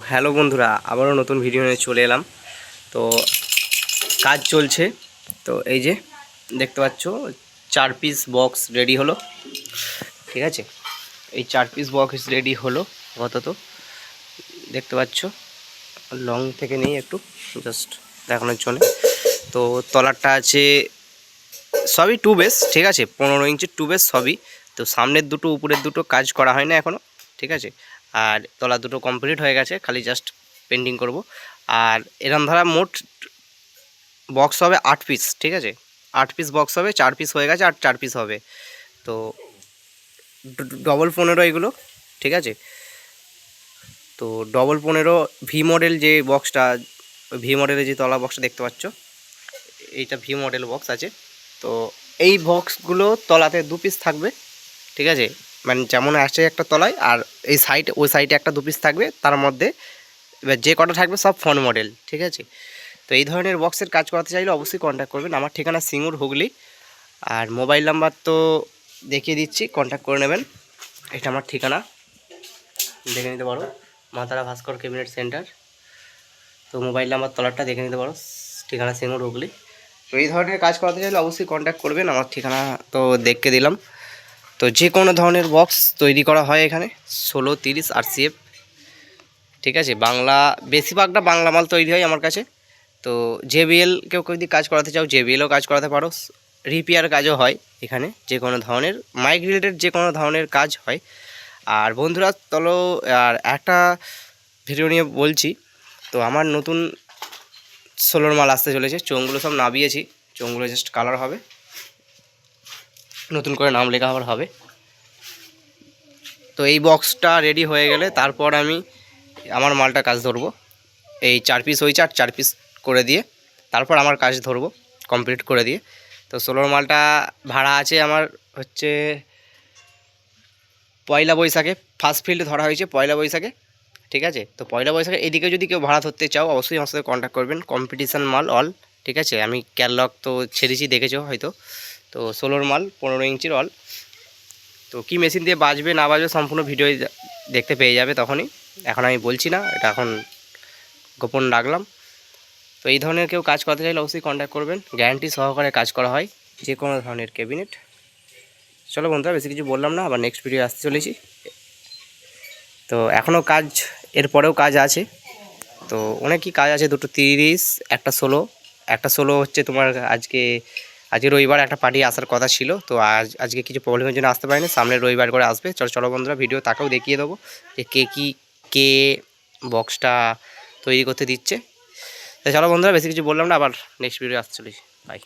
Hello বন্ধুরা, আবারও নতুন ভিডিও নিয়ে চলে এলাম। তো কাজ চলছে। তো এই যে দেখতে পাচ্ছ, চার পিস বক্স রেডি হলো। ঠিক আছে? এই চার পিস বক্স রেডি হলো আপাতত। দেখতে পাচ্ছ লং থেকে নেই একটু জাস্ট দেখানোর জন্য। তো তলারটা আছে, সবই টু বেস ঠিক আছে? পনেরো ইঞ্চির টু বেস সবই। তো সামনের দুটো, উপরের দুটো কাজ করা হয় না এখনও ঠিক আছে? আর তলা দুটো কমপ্লিট হয়ে গেছে, খালি জাস্ট পেন্টিং করব। আর এরম ধারা মোট বক্স হবে আট পিস ঠিক আছে? আট পিস বক্স হবে, চার পিস হয়ে গেছে আর চার পিস হবে। তো ডবল পনেরো এগুলো, ঠিক আছে? তো ডবল পনেরো ভি মডেল যে বক্সটা ভি মডেলের যে তলা বক্সটা দেখতে পাচ্ছ, এইটা ভি মডেল বক্স আছে। তো এই বক্সগুলো তলাতে দু পিস থাকবে, ঠিক আছে? মানে যেমন আসছে একটা তলায় আর এই সাইড ওই সাইডে একটা দু পিস থাকবে, তার মধ্যে এবার যে কটা থাকবে সব ফোন মডেল ঠিক আছে? তো এই ধরনের বক্সের কাজ করাতে চাইলে অবশ্যই কন্ট্যাক্ট করবেন। আমার ঠিকানা সিঙ্গুর হুগলি, আর মোবাইল নাম্বার তো দেখিয়ে দিচ্ছি কন্ট্যাক্ট করে নেবেন। এটা আমার ঠিকানা। দেখে নিতে পারো, মাতারা ভাস্কর ক্যাবিনেট সেন্টার তো মোবাইল নাম্বার তলারটা দেখে নিতে পারো, ঠিকানা সিঙ্গুর হুগলি। তো এই ধরনের কাজ করাতে চাইলে অবশ্যই কন্ট্যাক্ট করবেন। আমার ঠিকানা তো দেখে দিলাম। তো যে কোনো ধরনের বক্স তৈরি করা হয় এখানে, ষোলো, তিরিশ আর সিএফ ঠিক আছে? বাংলা, বেশিরভাগটা বাংলা মাল তৈরি হয় আমার কাছে। তো জেবিএল কেউ যদি কাজ করাতে চাও, জেবিএলও কাজ করাতে পারো। রিপেয়ার কাজও হয় এখানে, যে কোনো ধরনের মাইক রিলেটেড যে কোনো ধরনের কাজ হয়। আর বন্ধুরা, চলো, আর একটা ভিডিও নিয়ে বলছি। তো আমার নতুন সোলোর মাল আসতে চলেছে, চোঙগুলো সব নাবিয়েছি, চোঙগুলো জাস্ট কালার হবে। নতুন করে নাম লেখা আবার হবে। তো এই বক্সটা রেডি হয়ে গেলে তারপর আমি আমার মালটা কাজ ধরবো। এই চার পিস ওই চার চার পিস করে দিয়ে তারপর আমার কাজ ধরবো কমপ্লিট করে দিয়ে। তো সোলোর মালটা ভাড়া আছে আমার হচ্ছে পয়লা বৈশাখে। ফার্স্ট ফিল্ডে ধরা হয়েছে পয়লা বৈশাখে, ঠিক আছে? তো পয়লা বৈশাখে এদিকে যদি কেউ ভাড়া ধরতে চাও, অবশ্যই আমার সাথে কন্ট্যাক্ট করবেন। কম্পিটিশান মাল অল ঠিক আছে? আমি ক্যারলক তো ছেড়েছি, দেখেছ হয়তো। তো ষোলোর মাল, পনেরো ইঞ্চির অল তো কি মেশিন দিয়ে বাজবে, না বাজবে সম্পূর্ণ ভিডিও দেখতে পেয়ে যাবে তখনই। এখন আমি বলছি না, এটা এখন গোপন রাখলাম। তো এই ধরনের কেউ কাজ করতে চাইলে অবশ্যই কন্ট্যাক্ট করবেন। গ্যারান্টি সহকারে কাজ করা হয় যে কোনো ধরনের ক্যাবিনেট চলো বন্ধুরা, বেশি কিছু বললাম না, আবার নেক্সট ভিডিও আসতে চলেছি। তো এখনও কাজ, এরপরেও কাজ আছে। তো অনেকই কাজ আছে, দুটো তিরিশ, একটা ষোলো। একটা ষোলো হচ্ছে তোমার আজকে আজকে রবিবার একটা পার্টি আসার কথা ছিল, তো আজ, আজকে কিছু প্রবলেমের জন্য আসতে পারিনি। সামনে রবিবার করে আসবে। চলো চলো বন্ধুরা ভিডিও তাকেও দেখিয়ে দেবো যে কে কি, কে বক্সটা তৈরি করতে দিচ্ছে। তো চলো বন্ধুরা, বেশি কিছু বললাম না, আবার নেক্সট ভিডিও আসতে বাই